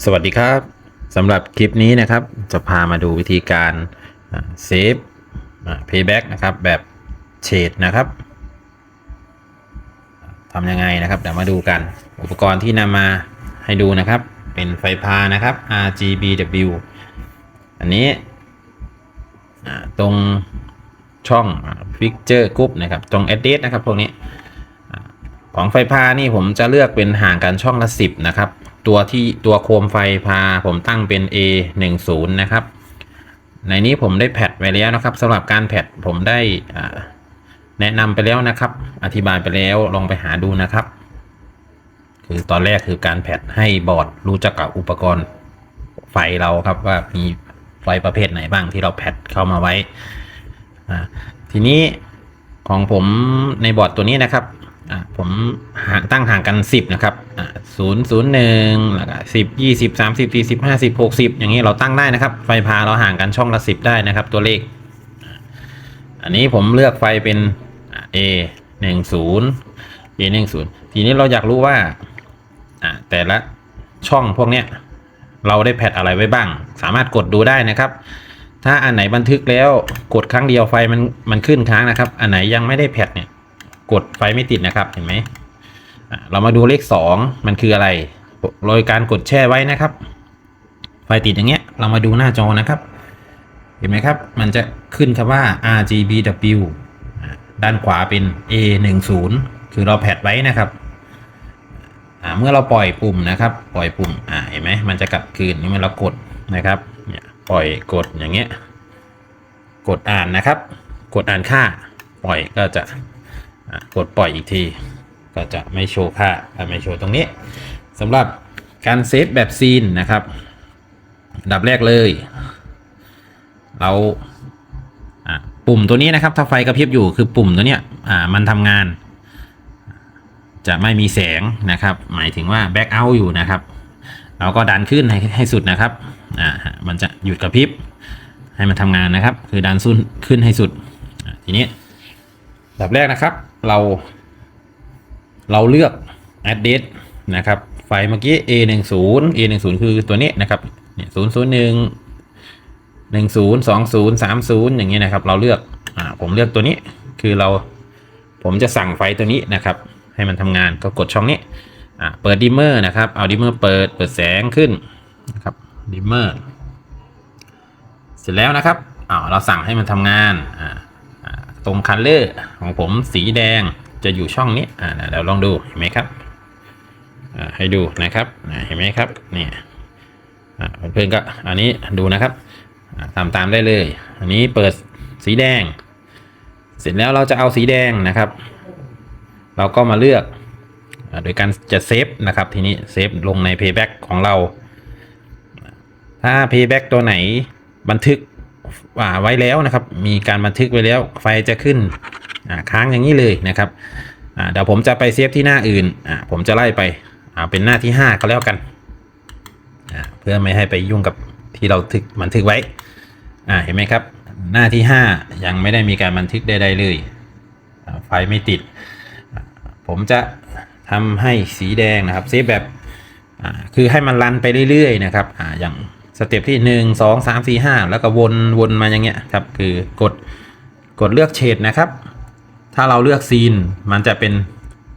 สวัสดีครับสำหรับคลิปนี้นะครับ จะพามาดูวิธีการเซฟ payback นะครับแบบเฉดนะครับทำยังไงนะครับ เดี๋ยวมาดูกัน อุปกรณ์ที่นำมาให้ดูนะครับ เป็นไฟพานะครับ RGBW อันนี้ตรงช่อง Picture Group นะครับ ตรง Edit นะครับพวกนี้ของไฟพานี่ผมจะเลือกเป็นห่างกันช่องละ 10 นะครับ ตัวที่ตัวโคมไฟพาผมตั้งเป็น A 1 0นะครับ ในนี้ผมได้แพทไว้แล้วนะครับสำหรับการแพทผมได้แนะนำไปแล้วนะครับ อธิบายไปแล้วลองไปหาดูนะครับ คือตอนแรกคือการแพทให้บอร์ดรู้จักกับอุปกรณ์ไฟเราครับว่ามีไฟประเภทไหนบ้างที่เราแพทเข้ามาไว้ทีนี้ของผมในบอร์ดตัวนี้นะครับ อะผมห่างตั้งห่างกัน 10 นะครับอะศูนย์ศูนย์หนึ่งแล้วก็สิบยี่สิบสามสิบสี่สิบห้าสิบหกสิบอย่างนี้เราตั้งได้นะครับ ไฟพาเราห่างกันช่องละสิบได้นะครับ ตัวเลข อันนี้ผมเลือกไฟเป็นอะ A หนึ่งศูนย์ A หนึ่งศูนย์ทีนี้เราอยากรู้ว่าอะแต่ละช่องพวกเนี้ยเราได้แพทอะไรไว้บ้าง สามารถกดดูได้นะครับ ถ้าอันไหนบันทึกแล้วกดครั้งเดียวไฟมันมันขึ้นค้างนะครับ อันไหนยังไม่ได้แพทเนี่ย กดไฟไม่ติดนะครับเห็นไหมเรามาดูเลข 2 มันคืออะไรโดยการกดแช่ไว้นะครับ ไฟติดอย่างเงี้ย เรามาดูหน้าจอนะครับ เห็นไหมครับ มันจะขึ้นคำว่า RGBW ด้านขวาเป็น A10 คือเราแพดไว้นะครับเมื่อเราปล่อยปุ่มนะครับ ปล่อยปุ่มอ่าเห็นไหมมันจะกลับคืนนี่เมื่อเรากดนะครับเนี่ยปล่อยกดอย่างเงี้ย กดอ่านนะครับ กดอ่านค่า ปล่อยก็จะ กดปล่อยอีกที ก็จะไม่โชว์ค่าไม่โชว์ตรงนี้สำหรับการเซฟแบบซีนนะครับดับแรกเลย เราปุ่มตัวนี้นะครับ ถ้าไฟกระพริบอยู่คือปุ่มตัวเนี้ยมันทำงาน จะไม่มีแสงนะครับ หมายถึงว่าแบ็กเอาท์อยู่นะครับ เราก็ดันขึ้นให้ให้สุดนะครับมันจะหยุดกระพริบให้มันทำงานนะครับ คือดันซุนขึ้นให้สุดทีนี้ดับแรกนะครับ เรา เราเลือก address นะครับ ไฟล์เมื่อกี้ a 1 0 a 1 0คือตัวนี้นะครับเนี่ย0 0 1 1 0 2 0 3 0 อย่างนี้นะครับ เราเลือกอ่าผมเลือกตัวนี้คือเราผมจะสั่งไฟตัวนี้นะครับ ให้มันทำงานก็กดช่องนี้อ่าเปิดดิมเมอร์นะครับ เอาดิมเมอร์เปิดเปิดแสงขึ้นนะครับดิมเมอร์เสร็จแล้วนะครับอ้าวเราสั่งให้มันทำงานอ่า ตรงคันเลอร์ของผมสีแดงจะอยู่ช่องนี้อ่าเดี๋ยวลองดูเห็นไหมครับอ่าให้ดูนะครับเห็นไหมครับนี่อ่าเพื่อนๆก็อันนี้ดูนะครับตามตามได้เลย อันนี้เปิดสีแดง เสร็จแล้วเราจะเอาสีแดงนะครับ เราก็มาเลือกโดยการจะเซฟนะครับทีนี้เซฟลงใน payback ของเรา ถ้า payback ตัวไหนบันทึก ไว้แล้วนะครับ มีการบันทึกไว้แล้วไฟจะขึ้นค้างอย่างนี้เลยนะครับเดี๋ยวผมจะไปเซฟที่หน้าอื่นผมจะไล่ไปเป็นหน้าที่ 5 ก็แล้วกัน เพื่อไม่ให้ไปยุ่งกับที่เราทึกบันทึกไว้เห็นไหมครับ หน้าที่ 5 ยังไม่ได้มีการบันทึกใดๆเลยไฟไม่ติด ผมจะทำให้สีแดงนะครับเซฟแบบคือให้มันรันไปเรื่อยๆนะครับออย่าง สเต็ปที่หนึ่งสองสามสี่ห้าแล้วก็วนวนมาอย่างเงี้ยครับ คือกดกดเลือกเฉดนะครับ ถ้าเราเลือกซีนมันจะเป็น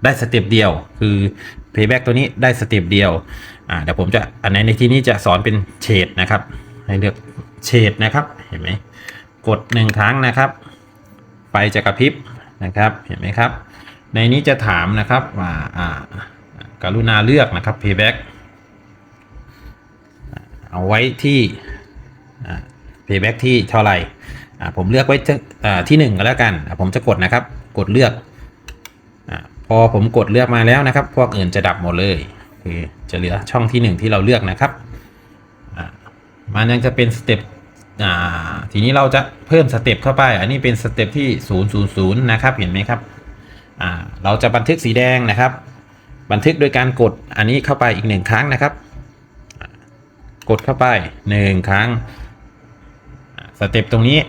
ได้สเต็ปเดียว คือ payback ตัวนี้ได้สเต็ปเดียวอ่าเดี๋ยวผมจะอันไหนในที่นี้จะสอนเป็นเฉดนะครับ ให้เลือกเฉดนะครับเห็นไหมกดหนึ่งครั้งนะครับ ไฟจะกระพริบนะครับเห็นไหมครับ ในนี้จะถามนะครับว่าอ่ากรุณาเลือกนะครับ payback เอาไว้ที่ payback ที่เท่าไหร่ผมเลือกไว้ที่อ่าที่หนึ่งก็แล้วกัน ผมจะกดนะครับ กดเลือกอพอผมกดเลือกมาแล้วนะครับ พวกอื่นจะดับหมดเลยคือจะเหลือช่องที่หนึ่งที่เราเลือกนะครับมันยังจะเป็นสเต็ปทีนี้เราจะเพิ่มสเต็ปเข้าไป อันนี้เป็นสเต็ปที่ 000 นะครับ เห็นไหมครับ เราจะบันทึกสีแดงนะครับ บันทึกโดยการกดอันนี้เข้าไปอีกหนึ่งครั้งนะครับ กดเข้าไปหนึ่งครั้ง สเต็ปตรงนี้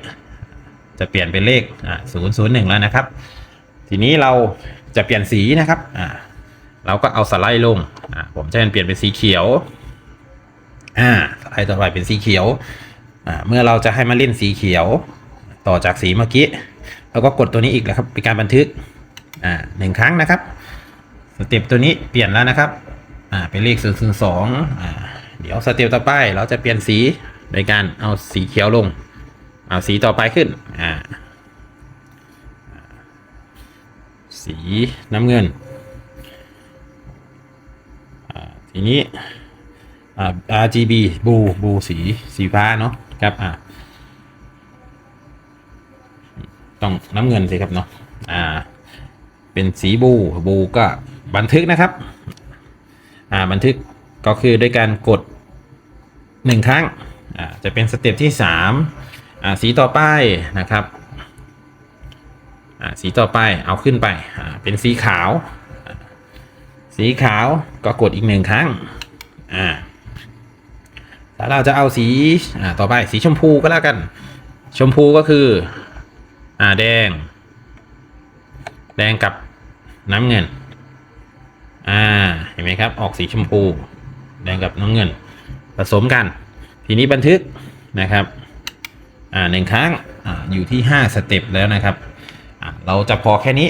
จะเปลี่ยนเป็นเลขศูนย์ศูนย์หนึ่งแล้วนะครับ ทีนี้เราจะเปลี่ยนสีนะครับเราก็เอาสไลด์ลงผมจะให้เปลี่ยนเป็นสีเขียวอ่าสไลด์ต่อไปเป็นสีเขียว เมื่อเราจะให้มาเล่นสีเขียว ต่อจากสีเมื่อกี้เราก็กดตัวนี้อีกแล้วครับเป็นการบันทึกหนึ่งครั้งนะครับสเต็ปตัวนี้เปลี่ยนแล้วนะครับเป็นเลข0 0 2อ่า เดี๋ยวสเต็ปต่อไปเราจะเปลี่ยนสีโดยการเอาสีเขียวลง เอาสีต่อไปขึ้นอ่าสีน้ำเงินอ่าทีนี้อ่า RGB บูบูสีสีฟ้าเนาะครับอ่าต้องน้ำเงินสิครับเนาะอ่า เป็นสีบูบูก็บันทึกนะครับ อ่าบันทึกก็คือด้วยการกด หนึ่งครั้งอ่าจะเป็นสเต็ปที่สามอ่าสีต่อไปนะครับอ่าสีต่อไปเอาขึ้นไปอ่าเป็นสีขาว สีขาวก็กดอีกหนึ่งครั้งอ่าถ้าเราจะเอาสีอ่าต่อไปสีชมพูก็แล้วกัน ชมพูก็คืออ่าแดง แดงกับน้ำเงินอ่าเห็นไหมครับ ออกสีชมพู แดงกับน้ำเงิน ผสมกัน ทีนี้บันทึกนะครับอ่าหนึ่งครั้งอ่าอยู่ที่ห้าสเต็ปแล้วนะครับอ่าเราจะพอแค่นี้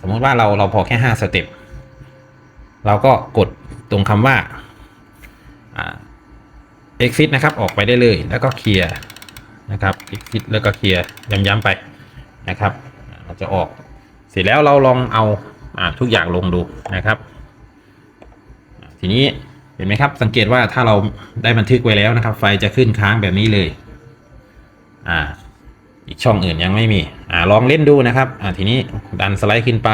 สมมติว่าเราเราพอแค่ห้าสเต็ปเราก็กดตรงคำว่าอ่า exit นะครับ ออกไปได้เลย แล้วก็เคลียร์นะครับ exit แล้วก็เคลียร์ย้ำๆไปนะครับเราจะออก เสร็จแล้วเราลองเอาอ่าทุกอย่างลงดูนะครับ ทีนี้ เห็นไหมครับ สังเกตว่าถ้าเราได้บันทึกไว้แล้วนะครับ ไฟจะขึ้นค้างแบบนี้เลย อ่า อีกช่องอื่นยังไม่มี อ่า ลองเล่นดูนะครับ อ่า ทีนี้ดันสไลด์ขึ้นไป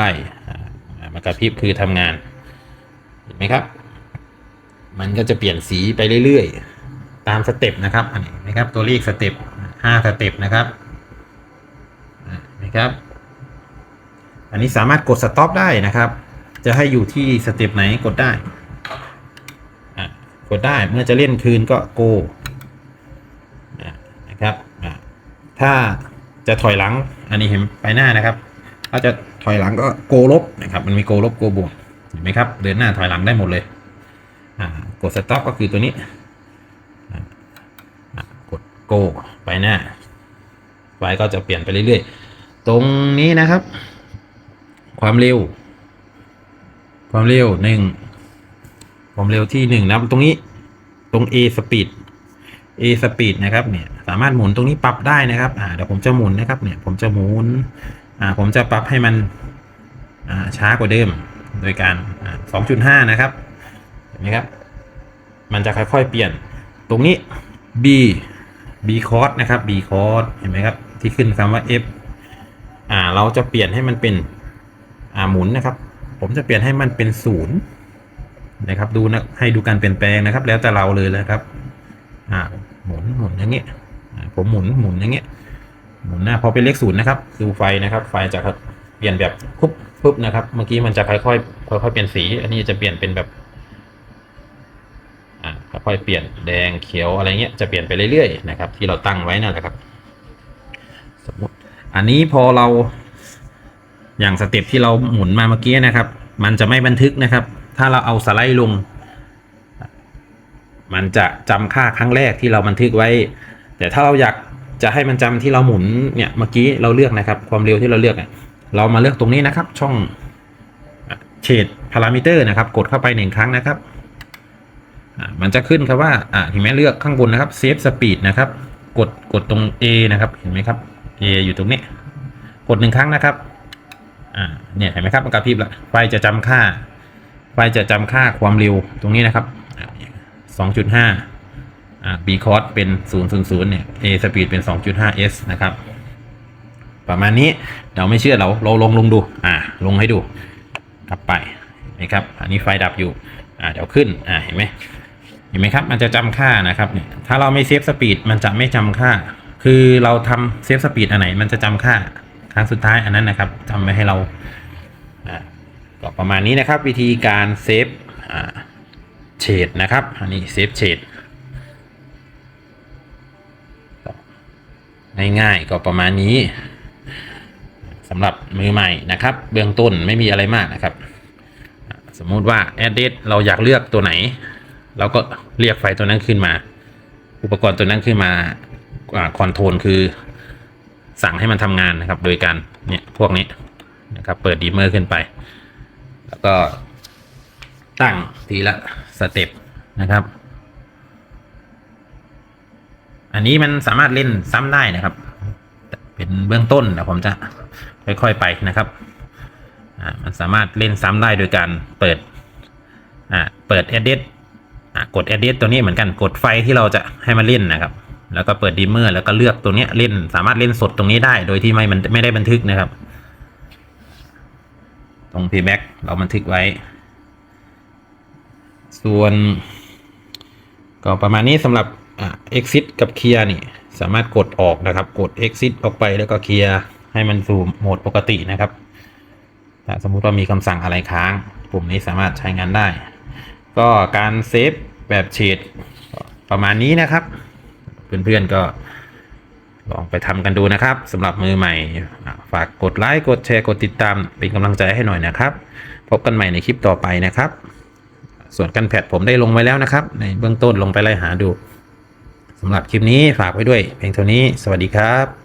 อ่าอ่ามากระพริบคือทำงาน เห็นไหมครับ มันก็จะเปลี่ยนสีไปเรื่อยๆ ตามสเต็ปนะครับ อันนี้นะครับ ตัวเลขสเต็ปห้าสเต็ปนะครับอ่านไหมครับ อันนี้สามารถกดสต็อปได้นะครับ จะให้อยู่ที่สเต็ปไหนกดได้ ดได้เมื่อจะเล่นคืนก็โกนะครับถ้าจะถอยหลังอันนี้เห็นไปหน้านะครับ ถ้าจะถอยหลังก็โกลบนะครับมันมีโกลบโกบวกเห็นไหมครับ เดินหน้าถอยหลังได้หมดเลยกดสต็อปก็คือตัวนี้กดโกไปหน้าไฟก็จะเปลี่ยนไปเรื่อยๆ ตรงนี้นะครับ ความเร็ว ความเร็วหนึ่ง ความเร็วที่หนึ่งนะตรงนี้ตรง A speed A speed นะครับเนี่ยสามารถหมุนตรงนี้ปรับได้นะครับอ่าเดี๋ยวผมจะหมุนนะครับเนี่ยผมจะหมุนอ่าผมจะปรับให้มันอ่าช้ากว่าเดิมโดยการอ่า2.5นะครับเห็นไหมครับ มันจะค่อยๆเปลี่ยน ตรงนี้ B B cos นะครับ B cos เห็นไหมครับที่ขึ้นคำว่า F อ่าเราจะเปลี่ยนให้มันเป็นอ่าหมุนนะครับ ผมจะเปลี่ยนให้มันเป็นศูนย์ นะครับ ดูนะให้ดูการเปลี่ยนแปลงนะครับ แล้วแต่เราเลยนะครับ อ่า หมุนหมุนอย่างเงี้ยผมหมุนหมุนอย่างเงี้ยหมุนนะพอเป็นเลขศูนย์นะครับ ดูไฟนะครับ ไฟจะเปลี่ยนแบบปุ๊บปุ๊บนะครับ เมื่อกี้มันจะค่อยๆค่อยๆเปลี่ยนสี อันนี้จะเปลี่ยนเป็นแบบอ่าค่อยเปลี่ยนแดงเขียวอะไรเงี้ยจะเปลี่ยนไปเรื่อยๆนะครับ ที่เราตั้งไว้นั่นแหละครับ สมมติอันนี้พอเราอย่างสเต็ปที่เราหมุนมาเมื่อกี้นะครับ มันจะไม่บันทึกนะครับ ถ้าเราเอาสไลด์ลง มันจะจำค่าครั้งแรกที่เราบันทึกไว้ แต่ถ้าเราอยากจะให้มันจำที่เราหมุนเนี่ยเมื่อกี้เราเลือกนะครับ ความเร็วที่เราเลือกเนี่ยเรามาเลือกตรงนี้นะครับ ช่องเฉดพารามิเตอร์นะครับ กดเข้าไปหนึ่งครั้งนะครับมันจะขึ้นครับว่าอ่าเห็นไหมเลือกข้างบนนะครับเซฟสปีดนะครับ กดกดตรง A นะครับ เห็นไหมครับ A อยู่ตรงนี้ กดหนึ่งครั้งนะครับ อ่า เนี่ยเห็นไหมครับมันกระพริบละไฟจะจำค่า ไฟจะจำค่าความเร็วตรงนี้นะครับสองจุดห้าอ่า B cos เป็นศูนย์ศูนย์ศูนย์เนี่ย A speed เป็นสองจุดห้า S นะครับ ประมาณนี้เดี๋ยวไม่เชื่อเราเราลงลงดู อ่าลงให้ดูกลับไปนะครับ อันนี้ไฟดับอยู่ อ่าเดี๋ยวขึ้น อ่าเห็นไหมเห็นไหมครับ มันจะจำค่านะครับเนี่ยถ้าเราไม่เซฟสปีดมันจะไม่จำค่า คือเราทำเซฟสปีดอันไหน มันจะจำค่าครั้งสุดท้ายอันนั้นนะครับจำไว้ให้เรา ก็ประมาณนี้นะครับ วิธีการเซฟเฉดนะครับอันนี้เซฟเฉดง่ายๆก็ประมาณนี้สำหรับมือใหม่นะครับ เบื้องต้นไม่มีอะไรมากนะครับ สมมุติว่า address เราอยากเลือกตัวไหน เราก็เรียกไฟตัวนั้นขึ้นมา อุปกรณ์ตัวนั้นขึ้นมาคอนโทรลคือสั่งให้มันทำงานนะครับ โดยการเนี่ยพวกนี้นะครับ เปิดดีเมอร์ขึ้นไป แล้วก็ตั้งทีละสเต็ปนะครับ อันนี้มันสามารถเล่นซ้ำได้นะครับ เป็นเบื้องต้นนะผมจะค่อยๆไปนะครับอ่ามันสามารถเล่นซ้ำได้โดยการเปิดอ่าเปิด edit อ่ากด edit ตัวนี้เหมือนกันกดไฟที่เราจะให้มันเล่นนะครับ แล้วก็เปิดดีเมอร์แล้วก็เลือกตัวนี้เล่น สามารถเล่นสดตรงนี้ได้ โดยที่ไม่มันไม่ได้บันทึกนะครับ ตรง playback เราบันทึกไว้ ส่วน ก็ประมาณนี้สำหรับ exit กับ clear นี่สามารถกดออกนะครับ กด exit ออกไปแล้วก็ clear ให้มันสู่โหมดปกตินะครับถ้าสมมุติว่ามีคำสั่งอะไรค้าง ปุ่มนี้สามารถใช้งานได้ ก็การเซฟแบบเฉดประมาณนี้นะครับ เพื่อนๆก็ ลองไปทำกันดูนะครับสำหรับมือใหม่ ฝากกดไลค์กดแชร์กดติดตาม เป็นกำลังใจให้หน่อยนะครับ พบกันใหม่ในคลิปต่อไปนะครับ ส่วนกันแพดผมได้ลงไว้แล้วนะครับ ในเบื้องต้นลงไปไล่หาดูสำหรับคลิปนี้ฝากไว้ด้วย เพียงเท่านี้ สวัสดีครับ